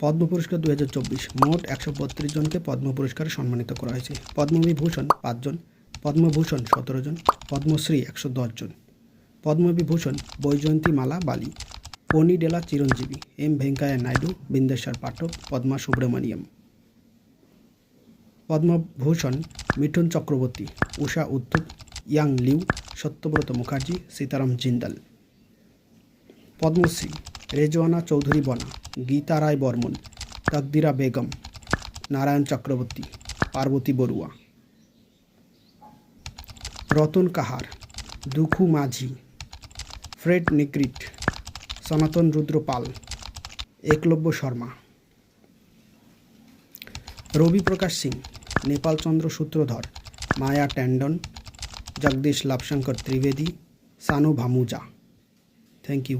পদ্ম পুরস্কার দু হাজার চব্বিশ মোট একশো বত্রিশ জনকে পদ্ম পুরস্কারে সম্মানিত করা হয়েছে। পদ্মবিভূষণ পাঁচজন পদ্মভূষণ সতেরো জন, পদ্মশ্রী একশো দশ জন। পদ্মবিভূষণ বৈজয়ন্তী মালা বালি। পনি ডেলা Chiranjeevi, M Venkaiah Naidu, Bindeshwar Pathak, Padma Subrahmanyam. Padma Bhushan Mithun Chakraborty, Usha Uthup Young Liu, Satyabrata Mukherjee, Sitaram Jindal. Padma Shri Rezwana Chowdhury Bonna. Geeta Roy Barman, তকদিরা Begum, Narayan Chakraborty, Parvati Barua. Ratan কাহার, Dukhu Majhi, Fred Negrit Sanatan Rudra Pal, Eklavya Sharma. Ravi Prakash Singh, Nepal Chandra Sutradhar, Maya Tandon, Jagdish Labhshankar Trivedi, Sanu Bhamuja. Thank you